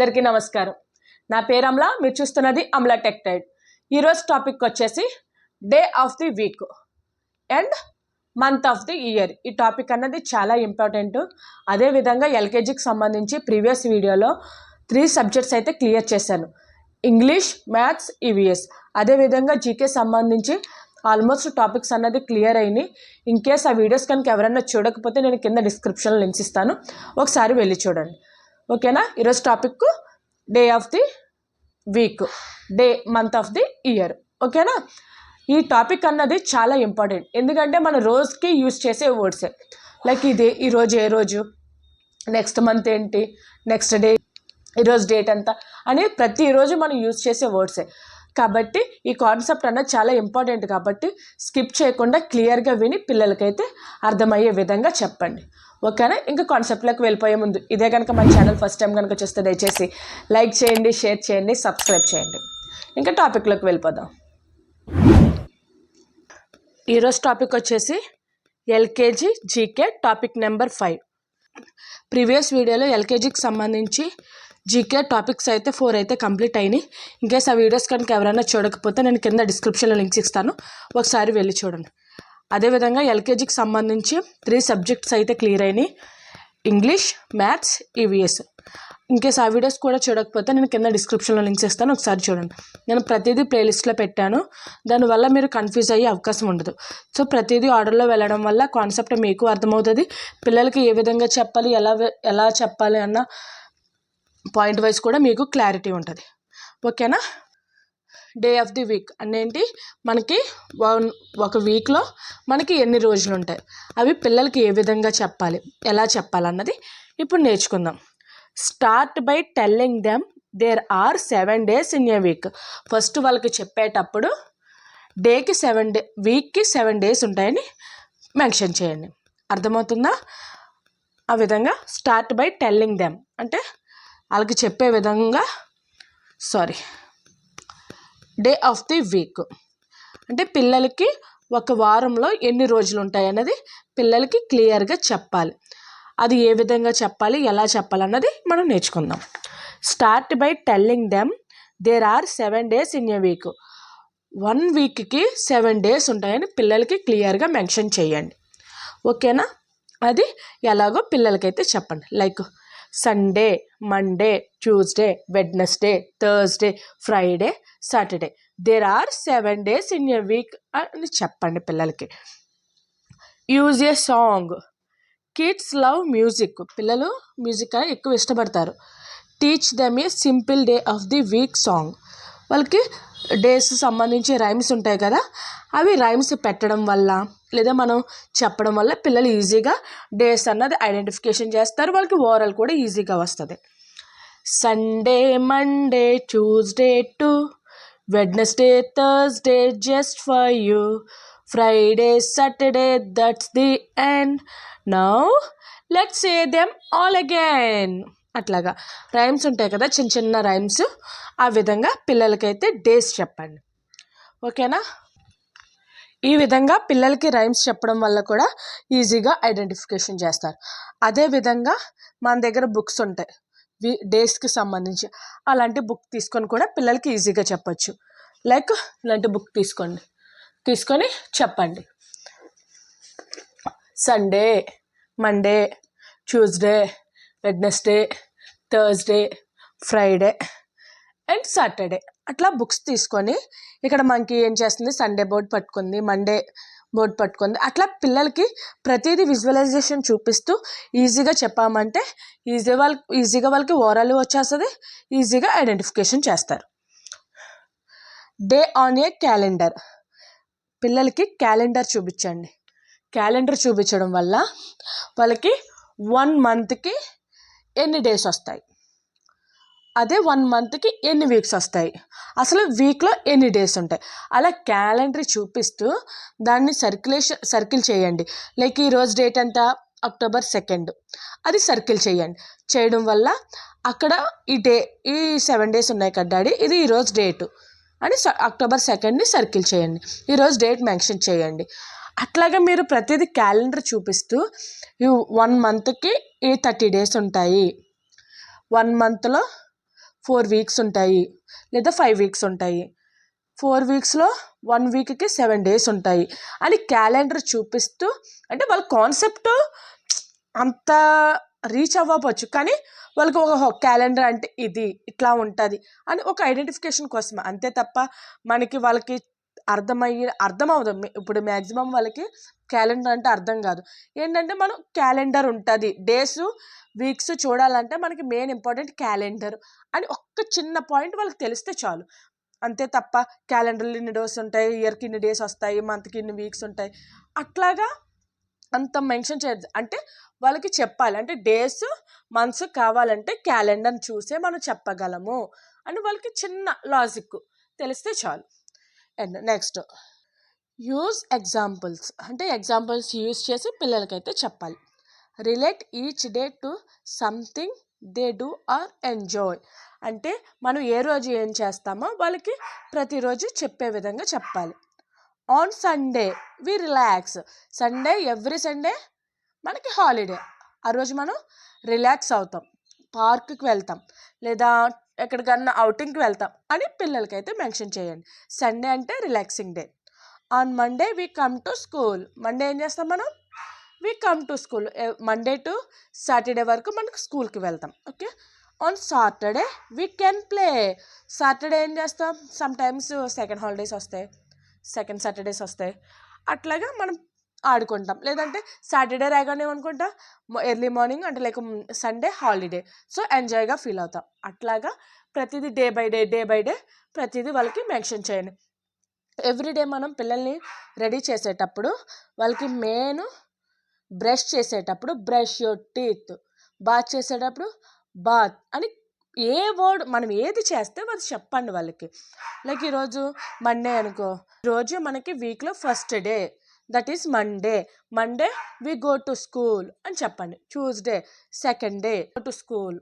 అందరికీ నమస్కారం. నా పేరు అమలా మీరు చూస్తున్నది అమలా టెక్టైడ్ ఈరోజు టాపిక్ వచ్చేసి day of the week and month of the year ఈ టాపిక్ అన్నది చాలా ఇంపార్టెంట్ అదేవిధంగా ఎల్కేజీకి సంబంధించి ప్రీవియస్ వీడియోలో త్రీ సబ్జెక్ట్స్ అయితే క్లియర్ చేశాను. ఇంగ్లీష్ మ్యాథ్స్ ఈవీఎస్ అదేవిధంగా జీకే సంబంధించి ఆల్మోస్ట్ టాపిక్స్ అన్నది క్లియర్ అయినాయి. ఇన్ కేస్ ఆ వీడియోస్ కనుక ఎవరైనా చూడకపోతే నేను కింద డిస్క్రిప్షన్లో లింక్స్ ఇస్తాను. ఒకసారి వెళ్ళి చూడండి. ఓకేనా? ఈరోజు topic day of the week day month of the year ఓకేనా? ఈ టాపిక్ అన్నది చాలా ఇంపార్టెంట్. ఎందుకంటే మన రోజుకి యూజ్ చేసే వర్డ్సే. లైక్ ఇది ఈరోజు ఏ రోజు? నెక్స్ట్ మంత్ ఏంటి? నెక్స్ట్ డే ఈరోజు డేట్ ఎంత? అని ప్రతిరోజు మనం యూజ్ చేసే వర్డ్సే. కాబట్టి ఈ కాన్సెప్ట్ అన్నది చాలా ఇంపార్టెంట్ కాబట్టి స్కిప్ చేయకుండా క్లియర్గా విని పిల్లలకైతే అర్థమయ్యే విధంగా చెప్పండి. ఓకేనా? ఇంకా కాన్సెప్ట్లోకి వెళ్ళిపోయే ముందు. ఇదే కనుక మన ఛానల్ ఫస్ట్ టైం కనుక చూస్తే దయచేసి లైక్ చేయండి షేర్ చేయండి సబ్స్క్రైబ్ చేయండి. ఇంకా టాపిక్లోకి వెళ్ళిపోదాం. ఈరోజు టాపిక్ వచ్చేసి LKG GK topic number five previous వీడియోలో ఎల్కేజీకి సంబంధించి జీకే టాపిక్స్ అయితే ఫోర్ అయితే కంప్లీట్ అయినాయి. ఇంకేస్ ఆ వీడియోస్ కనుక ఎవరైనా చూడకపోతే నేను కింద డిస్క్రిప్షన్లో లింక్స్ ఇస్తాను. ఒకసారి వెళ్ళి చూడండి. అదేవిధంగా ఎల్కేజీకి సంబంధించి త్రీ సబ్జెక్ట్స్ అయితే క్లియర్ అయినాయి. English maths EVS in case ఆ వీడియోస్ కూడా చూడకపోతే నేను కింద డిస్క్రిప్షన్లో లింక్స్ ఇస్తాను ఒకసారి చూడండి. నేను ప్రతిదీ ప్లేలిస్ట్లో పెట్టాను. దానివల్ల మీరు కన్ఫ్యూజ్ అయ్యే అవకాశం ఉండదు. సో ప్రతిదీ ఆర్డర్లో వెళ్ళడం వల్ల కాన్సెప్ట్ మీకు అర్థమవుతుంది. పిల్లలకి ఏ విధంగా చెప్పాలి ఎలా ఎలా చెప్పాలి అన్న పాయింట్ వైజ్ కూడా మీకు క్లారిటీ ఉంటుంది. ఓకేనా డే ఆఫ్ ది వీక్ అనేంటి మనకి వన్ ఒక వీక్లో మనకి ఎన్ని రోజులు ఉంటాయి అవి పిల్లలకి ఏ విధంగా చెప్పాలి? ఎలా చెప్పాలన్నది ఇప్పుడు నేర్చుకుందాం. Start by telling them there are seven days in a week first వాళ్ళకి చెప్పేటప్పుడు డేకి సెవెన్ డే వీక్కి సెవెన్ డేస్ ఉంటాయని మెన్షన్ చేయండి. అర్థమవుతుందా? ఆ విధంగా స్టార్ట్ బై టెల్లింగ్ దెమ్ అంటే వాళ్ళకి చెప్పే విధంగా sorry day of the week. అంటే పిల్లలకి ఒక వారంలో ఎన్ని రోజులు ఉంటాయి అన్నది పిల్లలకి క్లియర్గా చెప్పాలి. అది ఏ విధంగా చెప్పాలి ఎలా చెప్పాలన్నది మనం నేర్చుకుందాం. Start by telling them there are seven days in a week. One వీక్కి సెవెన్ డేస్ ఉంటాయని పిల్లలకి క్లియర్గా మెన్షన్ చేయండి. ఓకేనా? అది ఎలాగో పిల్లలకైతే చెప్పండి. Like Sunday Monday Tuesday Wednesday Thursday Friday Saturday there are seven days in a week అని చెప్పండి పిల్లలకి. Use a song kids love music పిల్లలు మ్యూజిక్ ఎక్కువ ఇష్టపడతారు. Teach them a simple day of the week song వాళ్ళకి days సంబంధించి rhymes ఉంటాయి కదా అవి రైమ్స్ పెట్టడం వల్ల లేదా మనం చెప్పడం వల్ల పిల్లలు ఈజీగా డేస్ అన్నది ఐడెంటిఫికేషన్ చేస్తారు వాళ్ళకి ఓరల్ కూడా ఈజీగా వస్తుంది. Sunday Monday Tuesday to Wednesday Thursday just for you Friday Saturday that's the end now let's say them all again అట్లాగా. రైమ్స్ ఉంటాయి కదా చిన్న చిన్న రైమ్స్. ఆ విధంగా పిల్లలకైతే డేస్ చెప్పండి. ఓకేనా? ఈ విధంగా పిల్లలకి రైమ్స్ చెప్పడం వల్ల కూడా ఈజీగా ఐడెంటిఫికేషన్ చేస్తారు. అదేవిధంగా మన దగ్గర బుక్స్ ఉంటాయి. వి డేస్కి సంబంధించి. అలాంటి బుక్ తీసుకొని కూడా పిల్లలకి ఈజీగా చెప్పచ్చు. లైక్ ఇలాంటి బుక్ తీసుకోండి. తీసుకొని చెప్పండి. Sunday Monday Tuesday Wednesday Thursday Friday and Saturday అట్లా బుక్స్ తీసుకొని ఇక్కడ మనకి ఏం చేస్తుంది? సండే బోర్డ్ పట్టుకుంది మండే బోర్డ్ పట్టుకుంది. అట్లా పిల్లలకి ప్రతిదీ విజువలైజేషన్ చూపిస్తూ ఈజీగా చెప్పామంటే ఈజీ వాళ్ళకి ఈజీగా వాళ్ళకి ఓరల్ వచ్చేస్తుంది ఈజీగా ఐడెంటిఫికేషన్ చేస్తారు. డే ఆన్ ఏ క్యాలెండర్ పిల్లలకి క్యాలెండర్ చూపించండి. క్యాలెండర్ చూపించడం వల్ల వాళ్ళకి వన్ మంత్కి ఎన్ని డేస్ వస్తాయి? అదే వన్ మంత్కి ఎన్ని వీక్స్ వస్తాయి? అసలు వీక్లో ఎన్ని డేస్ ఉంటాయి? అలా క్యాలెండర్ చూపిస్తూ దాన్ని సర్క్యులేషన్ సర్కిల్ చేయండి. లైక్ ఈరోజు డేట్ ఎంత? October second. అది సర్కిల్ చేయండి. చేయడం వల్ల అక్కడ ఈ డే ఈ సెవెన్ డేస్ ఉన్నాయి కదా డాడీ ఇది ఈరోజు డేటు. అని స- అక్టోబర్ సెకండ్ని సర్కిల్ చేయండి. ఈరోజు డేట్ మెన్షన్ చేయండి. అట్లాగే మీరు ప్రతిదీ క్యాలెండర్ చూపిస్తూ ఈ వన్ మంత్కి ఈ థర్టీ డేస్ ఉంటాయి. వన్ మంత్లో ఫోర్ వీక్స్ ఉంటాయి లేదా ఫైవ్ వీక్స్ ఉంటాయి. ఫోర్ వీక్స్లో వన్ వీక్కి సెవెన్ డేస్ ఉంటాయి. అని క్యాలెండర్ చూపిస్తూ అంటే వాళ్ళ కాన్సెప్ట్ అంత రీచ్ అవ్వవచ్చు. కానీ వాళ్ళకి ఒక క్యాలెండర్ అంటే ఇది ఇట్లా ఉంటుంది అని ఒక ఐడెంటిఫికేషన్ కోసం అంతే తప్ప మనకి వాళ్ళకి అర్థమయ్యే అర్థం ఇప్పుడు మ్యాక్సిమం వాళ్ళకి క్యాలెండర్ అంటే అర్థం కాదు. ఏంటంటే మనం క్యాలెండర్ ఉంటుంది. డేస్ వీక్స్ చూడాలంటే మనకి మెయిన్ ఇంపార్టెంట్ క్యాలెండర్ అని ఒక్క చిన్న పాయింట్ వాళ్ళకి తెలిస్తే చాలు. అంతే తప్ప క్యాలెండర్లు ఇన్ని డేస్ ఉంటాయి ఇయర్కి ఇన్ని డేస్ వస్తాయి మంత్కి ఇన్ని వీక్స్ ఉంటాయి. అట్లాగా అంత మెన్షన్ చేయదు అంటే వాళ్ళకి చెప్పాలి. అంటే డేస్ మంత్స్ కావాలంటే క్యాలెండర్ని చూసే మనం చెప్పగలము అని వాళ్ళకి చిన్న లాజిక్ తెలిస్తే చాలు. అండ్ నెక్స్ట్ యూజ్ ఎగ్జాంపుల్స్ అంటే ఎగ్జాంపుల్స్ యూజ్ చేసి పిల్లలకైతే చెప్పాలి. Relate each day to something they do or enjoy అంటే మనం ఏ రోజు ఏం చేస్తామో వాళ్ళకి ప్రతిరోజు చెప్పే విధంగా చెప్పాలి. On Sunday we relax Sunday every Sunday మనకి హాలిడే ఆ రోజు మనం రిలాక్స్ అవుతాం. పార్క్కి వెళ్తాం. లేదా ఎక్కడికన్నా అవుటింగ్కి వెళ్తాం అని పిల్లలకైతే మెన్షన్ చేయండి. సండే అంటే relaxing day on Monday we come to school Monday ఏం చేస్తాం మనం? We come to school Monday to Saturday వరకు మనకు స్కూల్కి వెళ్తాం. Okay on Saturday we can play Saturday ఏం చేస్తాం? సమ్ టైమ్స్ సెకండ్ హాలిడేస్ వస్తాయి. సెకండ్ సాటర్డేస్ వస్తాయి. అట్లాగా మనం ఆడుకుంటాం. లేదంటే సాటర్డే రాగానే అనుకుంటా ఎర్లీ మార్నింగ్ అంటే లైక్ సండే హాలిడే. సో ఎంజాయ్గా ఫీల్ అవుతాం. అట్లాగా ప్రతిదీ day by day day by day ప్రతిదీ వాళ్ళకి మెన్షన్ చేయండి. ఎవ్రీడే మనం పిల్లల్ని రెడీ చేసేటప్పుడు వాళ్ళకి మెయిన్ బ్రష్ చేసేటప్పుడు బ్రష్ యువర్ టీత్ బాత్ చేసేటప్పుడు బాత్ అని ఏ వర్డ్ మనం ఏది చేస్తే అది చెప్పండి వాళ్ళకి. లైక్ ఈరోజు మండే అనుకో రోజు మనకి వీక్లో first day. That is Monday. Monday we go to school అని చెప్పండి. Tuesday second day go to school.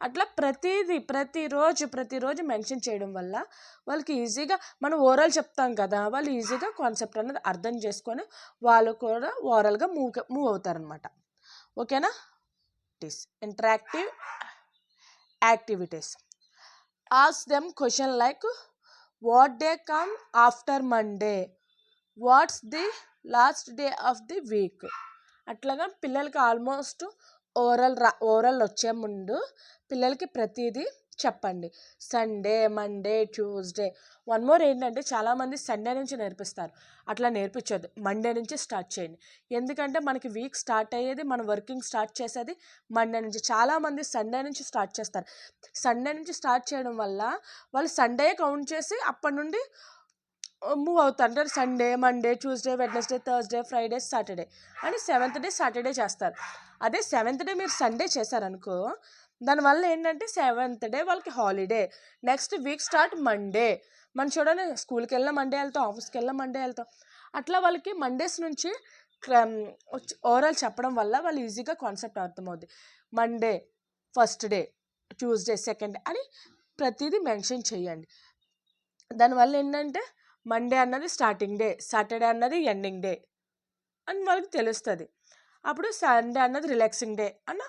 అట్లా ప్రతిదీ ప్రతిరోజు ప్రతిరోజు మెన్షన్ చేయడం వల్ల వాళ్ళకి ఈజీగా మనం ఓరల్ చెప్తాం కదా వాళ్ళు ఈజీగా కాన్సెప్ట్ అనేది అర్థం చేసుకొని వాళ్ళు కూడా ఓరల్గా మూవ్ మూవ్ అవుతారనమాట ఓకేనా? Teas interactive activities. Ask them question like what day come after Monday? What's the last day of the week. అట్లాగా పిల్లలకి ఆల్మోస్ట్ ఓవరాల్ రా ఓవరాల్ వచ్చే ముందు పిల్లలకి ప్రతిదీ చెప్పండి. Sunday Monday Tuesday. One more ఏంటంటే చాలామంది సండే నుంచి నేర్పిస్తారు. అట్లా నేర్పించొద్దు. మండే నుంచి స్టార్ట్ చేయండి. ఎందుకంటే మనకి వీక్ స్టార్ట్ అయ్యేది మన వర్కింగ్ స్టార్ట్ చేసేది మండే నుంచి. చాలామంది సండే నుంచి స్టార్ట్ చేస్తారు. సండే నుంచి స్టార్ట్ చేయడం వల్ల వాళ్ళు సండే కౌంట్ చేసి అప్పటి నుండి మూవ్ అవుతారు. అంటే Sunday Monday Tuesday Wednesday Thursday Friday Saturday అని సెవెంత్ డే సాటర్డే చేస్తారు. అదే సెవెంత్ డే మీరు సండే చేశారనుకో దానివల్ల ఏంటంటే సెవెంత్ డే వాళ్ళకి holiday. Next week start Monday. మనం చూడండి స్కూల్కి వెళ్ళినా మండే వెళ్తాం ఆఫీస్కి వెళ్ళిన మండే వెళ్తాం. అట్లా వాళ్ళకి మండేస్ నుంచి ఓవరాల్ చెప్పడం వల్ల వాళ్ళు ఈజీగా concept అర్థమవుద్ది. Monday first day Tuesday second అని ప్రతిదీ మెన్షన్ చేయండి. దానివల్ల ఏంటంటే మండే అన్నది స్టార్టింగ్ డే సాటర్డే అన్నది ఎండింగ్ డే అని వాళ్ళకి తెలుస్తుంది. అప్పుడు సండే అన్నది రిలాక్సింగ్ డే అన్న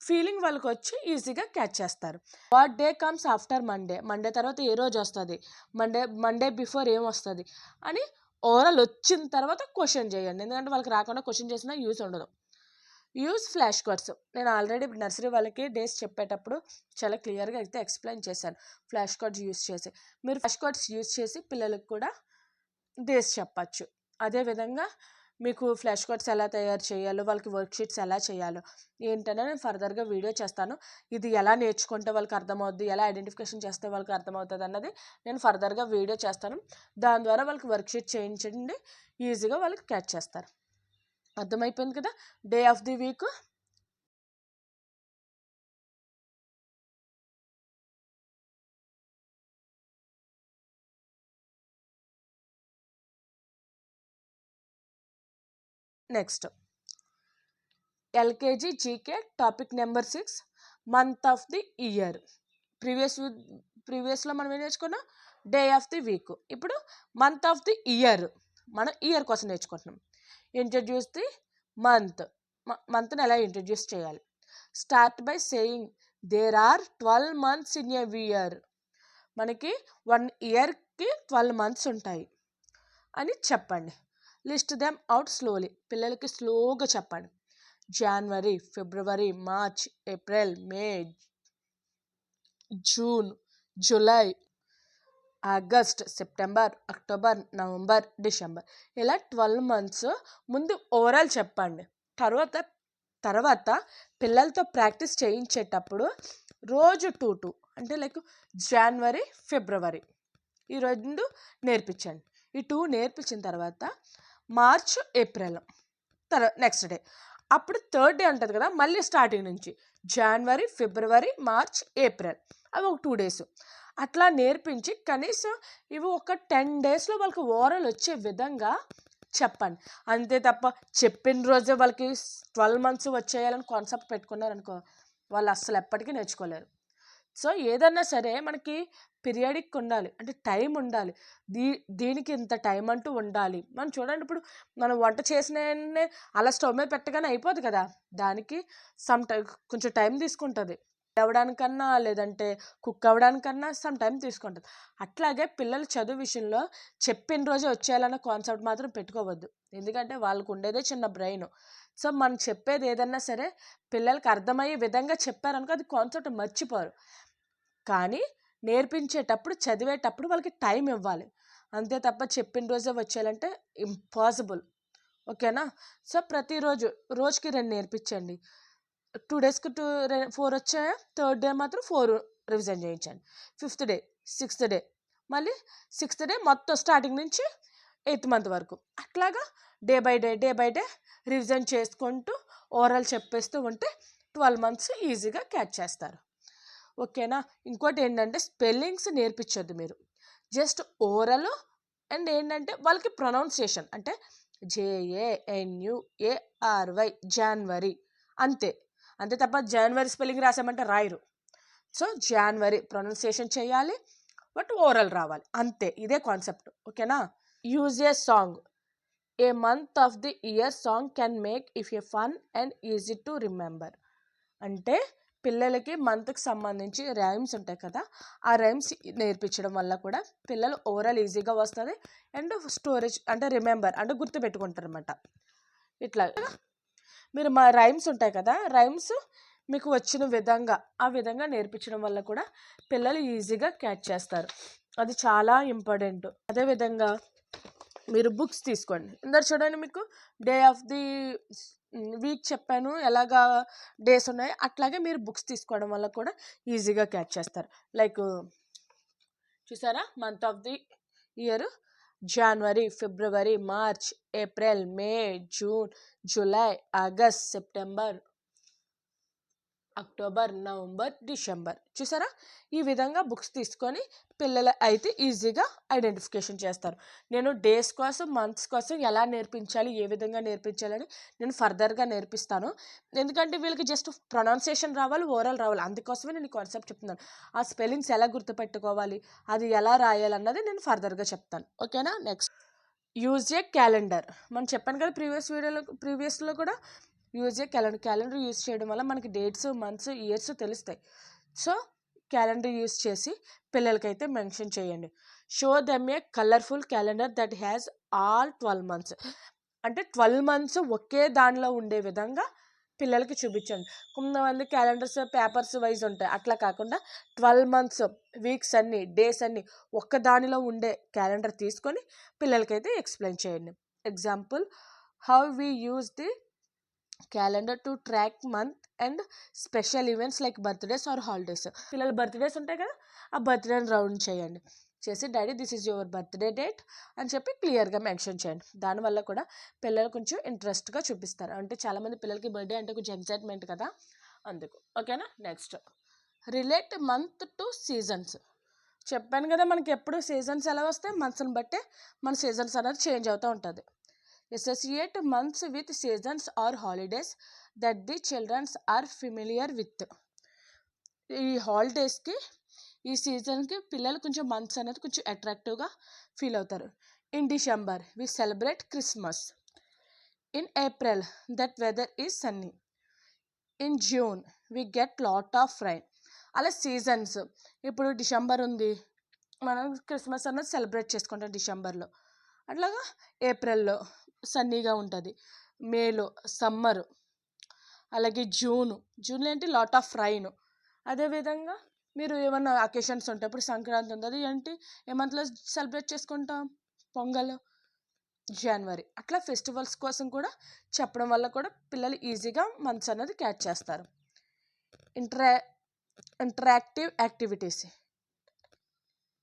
ఫీలింగ్ వాళ్ళకి వచ్చి ఈజీగా క్యాచ్ చేస్తారు. What day comes after Monday Monday తర్వాత ఏ రోజు వస్తుంది? మండే మండే బిఫోర్ ఏం వస్తుంది? అని ఓవరాల్ వచ్చిన తర్వాత క్వశ్చన్ చేయండి. ఎందుకంటే వాళ్ళకి రాకుండా క్వశ్చన్ చేసినా యూస్ ఉండదు. Use flash cards. నేను ఆల్రెడీ నర్సరీ వాళ్ళకి డేస్ చెప్పేటప్పుడు చాలా క్లియర్గా అయితే ఎక్స్ప్లెయిన్ చేశాను ఫ్లాష్ కార్డ్స్ యూజ్ చేసి. మీరు ఫ్లాష్ కార్డ్స్ యూస్ చేసి పిల్లలకు కూడా డేస్ చెప్పచ్చు. అదేవిధంగా మీకు ఫ్లాష్ కార్డ్స్ ఎలా తయారు చేయాలో వాళ్ళకి వర్క్షీట్స్ ఎలా చేయాలో ఏంటనే నేను ఫర్దర్గా వీడియో చేస్తాను. ఇది ఎలా నేర్చుకుంటే వాళ్ళకి అర్థమవుద్ది ఎలా ఐడెంటిఫికేషన్ చేస్తే వాళ్ళకి అర్థమవుతుంది అన్నది నేను ఫర్దర్గా వీడియో చేస్తాను. దాని ద్వారా వాళ్ళకి వర్క్షీట్ చేయించండి ఈజీగా వాళ్ళకి క్యాచ్ చేస్తారు. అర్థమైపోయింది కదా? Day of the week. Next. LKG GK topic number six month of the year. Previous ప్రీవియస్లో మనం ఏం నేర్చుకున్నాం? Day of the week. ఇప్పుడు మంత్ ఆఫ్ ది ఇయర్. మనం ఇయర్ కోసం నేర్చుకుంటున్నాం. ఇంట్రడ్యూస్ ది మంత్ మంత్ని ఎలా ఇంట్రడ్యూస్ చేయాలి? Start by saying there are twelve months in a year. మనకి వన్ ఇయర్కి ట్వెల్వ్ మంత్స్ ఉంటాయి అని చెప్పండి. List them out slowly. పిల్లలకి స్లోగా చెప్పండి. January February March April May June July August September October November December. ఇలా ట్వెల్వ్ మంత్స్ ముందు ఓవరాల్ చెప్పండి. తర్వాత తర్వాత పిల్లలతో ప్రాక్టీస్ చేయించేటప్పుడు రోజు టూ టూ అంటే లైక్ జనవరి ఫిబ్రవరి ఈ రెండు నేర్పించండి. ఈ టూ నేర్పించిన తర్వాత మార్చ్ ఏప్రిల్ తర్వాత నెక్స్ట్ డే. అప్పుడు థర్డ్ డే ఉంటుంది కదా మళ్ళీ స్టార్టింగ్ నుంచి జనవరి ఫిబ్రవరి మార్చ్ ఏప్రిల్ అవి ఒక టూ డేస్. అట్లా నేర్పించి కనీసం ఇవి ఒక టెన్ డేస్లో వాళ్ళకి ఓవరాల్ వచ్చే విధంగా చెప్పండి. అంతే తప్ప చెప్పిన రోజే వాళ్ళకి ట్వెల్వ్ మంత్స్ వచ్చేయాలని కాన్సెప్ట్ పెట్టుకున్నారనుకో వాళ్ళు అస్సలు ఎప్పటికీ నేర్చుకోలేరు. సో ఏదన్నా సరే మనకి పీరియాడిక్ ఉండాలి అంటే టైం ఉండాలి. దీ దీనికి ఇంత టైం అంటూ ఉండాలి. మనం చూడండి ఇప్పుడు మనం వంట చేసిన అలా స్టవ్ మీద పెట్టగానే అయిపోదు కదా. దానికి సమ్ టైం కొంచెం టైం తీసుకుంటుంది. అవ్వడానికన్నా లేదంటే కుక్ అవ్వడానికన్నా సమ్ టైం తీసుకుంటుంది. అట్లాగే పిల్లలు చదువు విషయంలో చెప్పిన రోజే వచ్చేయాలన్న కాన్సెప్ట్ మాత్రం పెట్టుకోవద్దు. ఎందుకంటే వాళ్ళకు ఉండేదే చిన్న బ్రెయిన్. సో మనం చెప్పేది ఏదన్నా సరే పిల్లలకి అర్థమయ్యే విధంగా చెప్పారనుకో అది కాన్సెప్ట్ మర్చిపోరు. కానీ నేర్పించేటప్పుడు చదివేటప్పుడు వాళ్ళకి టైం ఇవ్వాలి. అంతే తప్ప చెప్పిన రోజే వచ్చేయాలంటే ఇంపాసిబుల్. ఓకేనా? సో ప్రతిరోజు రోజుకి రెండు నేర్పించండి. టూ డేస్కి టూ ఫోర్ వచ్చాయా? థర్డ్ డే మాత్రం ఫోర్ రివిజన్ చేయించండి ఫిఫ్త్ డే సిక్స్త్ డే. మళ్ళీ సిక్స్త్ డే మొత్తం స్టార్టింగ్ నుంచి ఎయిత్ మంత్ వరకు. అట్లాగా day by day day by day revision చేసుకుంటూ ఓవరాల్ చెప్పేస్తూ ఉంటే ట్వెల్వ్ మంత్స్ ఈజీగా క్యాచ్ చేస్తారు. ఓకేనా? ఇంకోటి ఏంటంటే స్పెల్లింగ్స్ నేర్పించొద్దు మీరు. జస్ట్ ఓవరాల్ అండ్ ఏంటంటే వాళ్ళకి ప్రొనౌన్సియేషన్ అంటే జేఏఎన్యుఏఆర్వై జాన్వరి అంతే. అంతే తప్ప జనవరి స్పెల్లింగ్ రాసామంటే రాయరు. సో జాన్వరి ప్రొనౌన్సియేషన్ చేయాలి బట్ ఓరల్ రావాలి. అంతే ఇదే కాన్సెప్ట్ ఓకేనా use a song a month of the year song can make if a fun and easy to remember అంటే పిల్లలకి మంత్కి సంబంధించి రైమ్స్ ఉంటాయి కదా ఆ రైమ్స్ నేర్పించడం వల్ల కూడా పిల్లలు ఓవరాల్ ఈజీగా వస్తుంది అండ్ స్టోరేజ్ అంటే రిమెంబర్ అంటే గుర్తుపెట్టుకుంటారు అనమాట ఇట్లా మీరు మా రైమ్స్ ఉంటాయి కదా రైమ్స్ మీకు వచ్చిన విధంగా ఆ విధంగా నేర్పించడం వల్ల కూడా పిల్లలు ఈజీగా క్యాచ్ చేస్తారు. అది చాలా ఇంపార్టెంట్. అదేవిధంగా మీరు బుక్స్ తీసుకోండి. ఇందరు చూడండి మీకు డే ఆఫ్ ది వీక్ చెప్పాను ఎలాగా డేస్ ఉన్నాయి అట్లాగే మీరు బుక్స్ తీసుకోవడం వల్ల కూడా ఈజీగా క్యాచ్ చేస్తారు. లైక్ చూసారా month of the year January February March April May June July August September October November December. చూసారా? ఈ విధంగా బుక్స్ తీసుకొని పిల్లలు అయితే ఈజీగా ఐడెంటిఫికేషన్ చేస్తారు. నేను డేస్ కోసం మంత్స్ కోసం ఎలా నేర్పించాలి ఏ విధంగా నేర్పించాలని నేను ఫర్దర్గా నేర్పిస్తాను. ఎందుకంటే వీళ్ళకి జస్ట్ ప్రొనౌన్సియేషన్ రావాలి ఓరల్ రావాలి. అందుకోసమే నేను కాన్సెప్ట్ చెప్తున్నాను. ఆ స్పెల్లింగ్స్ ఎలా గుర్తుపెట్టుకోవాలి అది ఎలా రాయాలన్నది నేను ఫర్దర్గా చెప్తాను. ఓకేనా? నెక్స్ట్. Use a calendar. మనం చెప్పాను కదా ప్రీవియస్ వీడియోలో ప్రీవియస్లో కూడా యూజ్ క్యాలెండర్ క్యాలెండర్ యూజ్ చేయడం వల్ల మనకి డేట్స్ మంత్స్ ఇయర్స్ తెలుస్తాయి. సో క్యాలెండర్ యూజ్ చేసి పిల్లలకైతే మెన్షన్ చేయండి. Show them a colourful calendar that has all twelve months. అంటే ట్వెల్వ్ మంత్స్ ఒకే దానిలో ఉండే విధంగా పిల్లలకి చూపించండి. కొంతమంది క్యాలెండర్స్ పేపర్స్ వైజ్ ఉంటాయి. అట్లా కాకుండా ట్వెల్వ్ మంత్స్ వీక్స్ అన్నీ డేస్ అన్నీ ఒక్క దానిలో ఉండే క్యాలెండర్ తీసుకొని పిల్లలకైతే ఎక్స్ప్లెయిన్ చేయండి. Example how we use the calendar to track month and special events like birthdays or holidays పిల్లల బర్త్డేస్ ఉంటాయి కదా ఆ బర్త్డేని రౌండ్ చేయండి. చేసి daddy this is your birthday date అని చెప్పి క్లియర్గా మెన్షన్ చేయండి. దానివల్ల కూడా పిల్లలు కొంచెం ఇంట్రెస్ట్గా చూపిస్తారు. అంటే చాలామంది పిల్లలకి బర్త్డే అంటే కొంచెం ఎగ్జైట్మెంట్ కదా అందుకు. ఓకేనా next relate month to seasons చెప్పాను కదా మనకి ఎప్పుడు సీజన్స్ ఎలా వస్తాయి? మంత్స్ని బట్టే మన సీజన్స్ అనేది చేంజ్ అవుతూ ఉంటుంది. Associate months with seasons or holidays that the childrens are familiar with ఈ హాలిడేస్కి ఈ సీజన్కి పిల్లలు కొంచెం మంత్స్ అనేది కొంచెం అట్రాక్టివ్గా ఫీల్ అవుతారు. In December we celebrate Christmas in April that weather is sunny in June we get lot of rain అలా సీజన్స్ ఇప్పుడు డిసెంబర్ ఉంది. మనం క్రిస్మస్ అన్నది సెలబ్రేట్ చేసుకుంటాం డిసెంబర్లో అట్లాగా ఏప్రిల్లో సన్నీగా ఉంటుంది. మేలో సమ్మరు అలాగే జూను. జూన్లో ఏంటి? Lot of rain. అదేవిధంగా మీరు ఏమన్నా అకేషన్స్ ఉంటాయి ఇప్పుడు సంక్రాంతి ఉంది. అది ఏంటి? ఏ మంత్లో సెలబ్రేట్ చేసుకుంటాం? పొంగల్ జనవరి. అట్లా ఫెస్టివల్స్ కోసం కూడా చెప్పడం వల్ల కూడా పిల్లలు ఈజీగా మంత్స్ అనేది క్యాచ్ చేస్తారు. ఇంటరా interactive activities.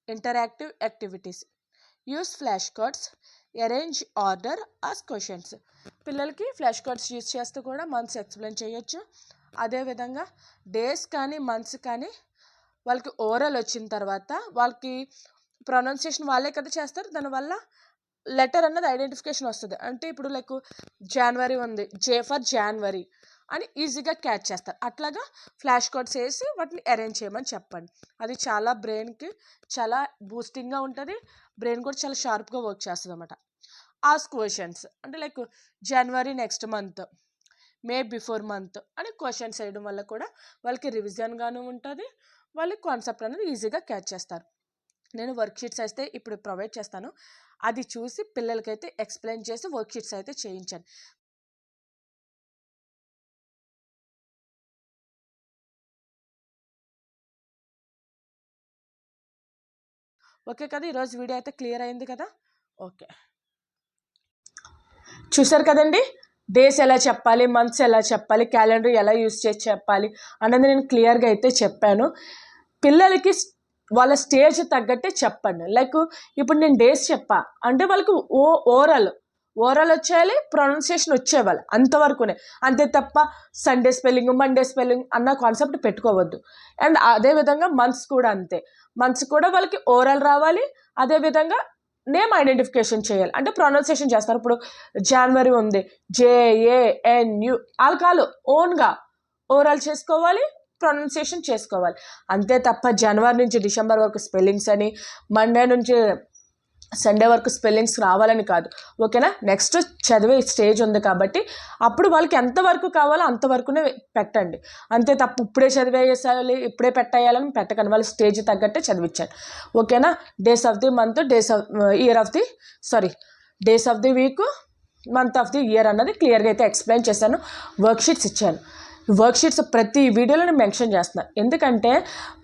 Interactive activities. Use flash cards arrange order ask questions పిల్లలకి ఫ్లాష్ కార్డ్స్ యూస్ చేస్తూ కూడా మంత్స్ ఎక్స్ప్లెయిన్ చేయొచ్చు. అదేవిధంగా డేస్ కానీ మంత్స్ కానీ వాళ్ళకి ఓరల్ వచ్చిన తర్వాత వాళ్ళకి ప్రొనౌన్సియేషన్ వాళ్ళే కదా చేస్తారు. దానివల్ల లెటర్ అన్నది ఐడెంటిఫికేషన్ వస్తుంది. అంటే ఇప్పుడు లైక్ జనవరి ఉంది జే ఫర్ జనవరి అని ఈజీగా క్యాచ్ చేస్తారు. అట్లాగా ఫ్లాష్ కార్డ్స్ వేసి వాటిని అరేంజ్ చేయమని చెప్పండి. అది చాలా బ్రెయిన్కి చాలా బూస్టింగ్గా ఉంటుంది. బ్రెయిన్ కూడా చాలా షార్ప్గా వర్క్ చేస్తుంది అనమాట ఆస్ క్వశ్చన్స్ అంటే like January next month May before month అని క్వశ్చన్స్ వేయడం వల్ల కూడా వాళ్ళకి రివిజన్గాను ఉంటుంది. వాళ్ళకి కాన్సెప్ట్ అనేది ఈజీగా క్యాచ్ చేస్తారు. నేను వర్క్షీట్స్ అయితే ఇప్పుడు ప్రొవైడ్ చేస్తాను. అది చూసి పిల్లలకైతే ఎక్స్ప్లెయిన్ చేసి వర్క్ షీట్స్ అయితే చేయించండి. ఓకే కదా ఈరోజు వీడియో అయితే క్లియర్ అయింది కదా? ఓకే. చూసారు కదండి? డేస్ ఎలా చెప్పాలి మంత్స్ ఎలా చెప్పాలి క్యాలెండర్ ఎలా యూస్ చేసి చెప్పాలి అన్నది నేను క్లియర్గా అయితే చెప్పాను. పిల్లలకి వాళ్ళ స్టేజ్ తగ్గట్టే చెప్పండి. లైక్ ఇప్పుడు నేను డేస్ చెప్పా అంటే వాళ్ళకి ఓ ఓవరాల్ ఓవరాల్ వచ్చేయాలి ప్రొనౌన్సియేషన్ వచ్చేవాళ్ళు అంతవరకునే. అంతే తప్ప సండే స్పెల్లింగ్ మండే స్పెల్లింగ్ అన్న కాన్సెప్ట్ పెట్టుకోవద్దు. అండ్ అదేవిధంగా మంత్స్ కూడా అంతే. మంత్స్ కూడా వాళ్ళకి ఓవరాల్ రావాలి అదేవిధంగా నేమ్ ఐడెంటిఫికేషన్ చేయాలి. అంటే ప్రొనౌన్సియేషన్ చేస్తారు. ఇప్పుడు జనవరి ఉంది జేఏఎన్ యు వాళ్ళు కాదు ఓన్గా ఓవరాల్ చేసుకోవాలి ప్రొనౌన్సియేషన్ చేసుకోవాలి. అంతే తప్ప జనవరి నుంచి డిసెంబర్ వరకు స్పెల్లింగ్స్ అని మండే నుంచి సండే వరకు స్పెల్లింగ్స్ రావాలని కాదు. ఓకేనా? నెక్స్ట్ చదివే స్టేజ్ ఉంది కాబట్టి అప్పుడు వాళ్ళకి ఎంతవరకు కావాలో అంతవరకునే పెట్టండి. అంతే తప్ప ఇప్పుడే చదివేసాలి ఇప్పుడే పెట్టేయాలని పెట్టకండి. వాళ్ళ స్టేజ్ తగ్గట్టే చదివించండి. ఓకేనా? Days of the month days of year of the sorry days of the week month of the year అన్నది క్లియర్గా అయితే ఎక్స్ప్లెయిన్ చేశాను. వర్క్షీట్స్ ఇచ్చాను. వర్క్ షీట్స్ ప్రతి వీడియోలో నేను మెన్షన్ చేస్తున్నాను ఎందుకంటే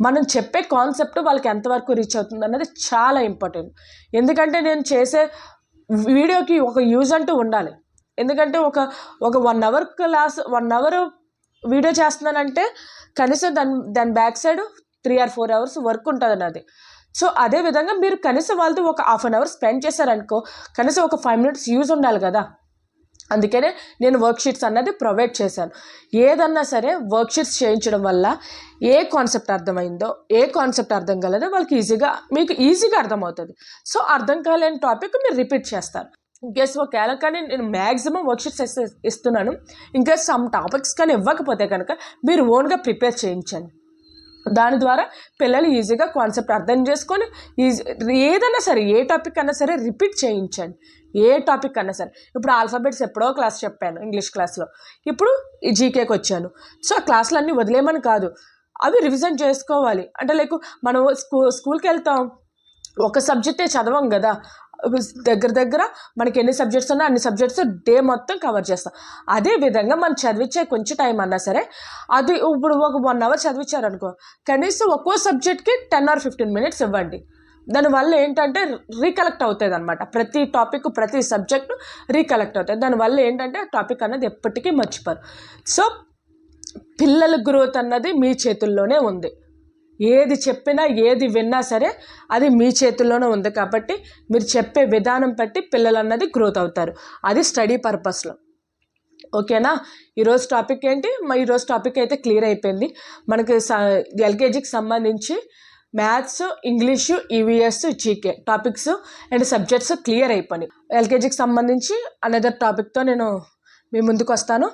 మనం చెప్పే కాన్సెప్ట్ వాళ్ళకి ఎంతవరకు రీచ్ అవుతుంది అన్నది చాలా ఇంపార్టెంట్. ఎందుకంటే నేను చేసే వీడియోకి ఒక యూజ్ అంటూ ఉండాలి. ఎందుకంటే ఒక ఒక one hour class one hour video చేస్తున్నానంటే కనీసం దాని దాని back side three or four hours work ఉంటుంది అన్నది. సో అదే విధంగా మీరు కనీసం వాళ్ళతో ఒక హాఫ్ అన్ అవర్ స్పెండ్ చేశారనుకో కనీసం ఒక ఫైవ్ మినిట్స్ యూజ్ ఉండాలి కదా. అందుకనే నేను వర్క్షీట్స్ అన్నది ప్రొవైడ్ చేశాను. ఏదన్నా సరే వర్క్షీట్స్ చేయించడం వల్ల ఏ కాన్సెప్ట్ అర్థమైందో ఏ కాన్సెప్ట్ అర్థం కాలేదో వాళ్ళకి ఈజీగా మీకు ఈజీగా అర్థమవుతుంది. సో అర్థం కాలేని టాపిక్ మీరు రిపీట్ చేస్తారు. ఇంకేస్ ఒకవేళ కానీ నేను మ్యాక్సిమం వర్క్షీట్స్ ఇస్తే ఇస్తున్నాను. ఇంకా సమ్ టాపిక్స్ కానీ ఇవ్వకపోతే కనుక మీరు ఓన్గా ప్రిపేర్ చేయించండి. దాని ద్వారా పిల్లలు ఈజీగా కాన్సెప్ట్ అర్థం చేసుకొని ఈజీ ఏదైనా సరే ఏ టాపిక్ అన్నా సరే రిపీట్ చేయించండి. ఏ టాపిక్ అన్నా సరే. ఇప్పుడు ఆల్ఫాబెట్స్ ఎప్పుడో క్లాస్ చెప్పాను ఇంగ్లీష్ క్లాస్లో ఇప్పుడు ఈ జీకేకి వచ్చాను. సో ఆ క్లాసులు అన్నీ వదిలేమని కాదు. అవి రివిజన్ చేసుకోవాలి. అంటే లైక్ మనం స్కూ స్కూల్కి వెళ్తాం. ఒక సబ్జెక్టే చదవం కదా. దగ్గర దగ్గర మనకి ఎన్ని సబ్జెక్ట్స్ ఉన్నా అన్ని సబ్జెక్ట్స్ డే మొత్తం కవర్ చేస్తాం. అదే విధంగా మనం చదివించే కొంచెం టైం అన్నా సరే అది ఇప్పుడు ఒక వన్ అవర్ చదివించారనుకో కనీసం ఒక్కో సబ్జెక్ట్కి టెన్ ఆర్ ఫిఫ్టీన్ మినిట్స్ ఇవ్వండి. దానివల్ల ఏంటంటే రీకలెక్ట్ అవుతుంది అనమాట ప్రతి టాపిక్ ప్రతి సబ్జెక్టు రీకలెక్ట్ అవుతుంది దానివల్ల ఏంటంటే ఆ టాపిక్ అన్నది ఎప్పటికీ మర్చిపోరు. సో పిల్లల గ్రోత్ అన్నది మీ చేతుల్లోనే ఉంది. ఏది చెప్పినా ఏది విన్నా సరే అది మీ చేతుల్లోనే ఉంది కాబట్టి మీరు చెప్పే విధానం బట్టి పిల్లలు అన్నది గ్రోత్ అవుతారు. అది స్టడీ పర్పస్లో. ఓకేనా? ఈరోజు టాపిక్ ఏంటి? మా ఈరోజు టాపిక్ అయితే క్లియర్ అయిపోయింది. మనకి ఎల్కేజీకి సంబంధించి maths English EVS GK topics and subjects clear అయిపోయినాయి. ఎల్కేజీకి సంబంధించి అనదర్ టాపిక్తో నేను మీ ముందుకు వస్తాను.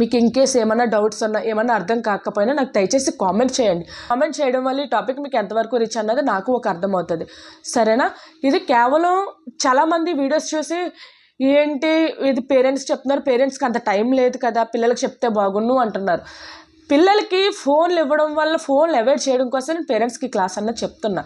మీకు ఇన్ కేస్ ఏమైనా డౌట్స్ ఉన్నా ఏమైనా అర్థం కాకపోయినా నాకు దయచేసి కామెంట్ చేయండి. కామెంట్ చేయడం వల్ల ఈ టాపిక్ మీకు ఎంతవరకు రీచ్ అన్నది నాకు ఒక అర్థమవుతుంది. సరేనా? ఇది కేవలం చాలామంది వీడియోస్ చూసి ఏంటి ఇది పేరెంట్స్ చెప్తున్నారు పేరెంట్స్కి అంత టైం లేదు కదా పిల్లలకు చెప్తే బాగుండు అంటున్నారు. పిల్లలకి ఫోన్లు ఇవ్వడం వల్ల ఫోన్లు అవాయిడ్ చేయడం కోసం నేను పేరెంట్స్కి క్లాస్ అన్న చెప్తున్నా.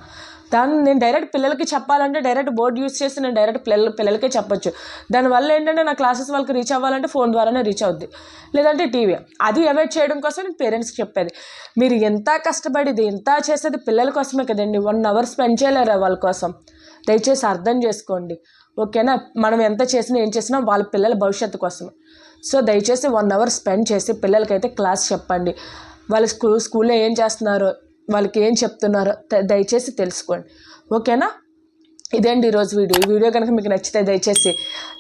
దాన్ని నేను డైరెక్ట్ పిల్లలకి చెప్పాలంటే డైరెక్ట్ బోర్డు యూస్ చేసి నేను డైరెక్ట్ పిల్లల పిల్లలకే చెప్పొచ్చు. దానివల్ల ఏంటంటే నా క్లాసెస్ వాళ్ళకి రీచ్ అవ్వాలంటే ఫోన్ ద్వారానే రీచ్ అవుద్ది. లేదంటే టీవీ. అది అవాయిడ్ చేయడం కోసం నేను పేరెంట్స్కి చెప్పేది. మీరు ఎంత కష్టపడేది ఎంత చేసేది పిల్లల కోసమే కదండి. వన్ అవర్ స్పెండ్ చేయలేరా వాళ్ళ కోసం. దయచేసి అర్థం చేసుకోండి. ఓకేనా? మనం ఎంత చేసినా ఏం చేసినా వాళ్ళ పిల్లల భవిష్యత్తు కోసమే. సో దయచేసి వన్ అవర్ స్పెండ్ చేసి పిల్లలకైతే క్లాస్ చెప్పండి. వాళ్ళ స్కూ స్కూల్లో ఏం చేస్తున్నారో? వాళ్ళకి ఏం చెప్తున్నారో? దయచేసి తెలుసుకోండి. ఓకేనా? ఇదేంటి ఈరోజు వీడియో? ఈ వీడియో కనుక మీకు నచ్చితే దయచేసి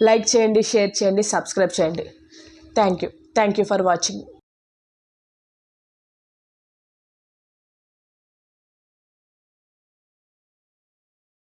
లైక్ చేయండి షేర్ చేయండి సబ్స్క్రైబ్ చేయండి. Thank you. Thank you for watching.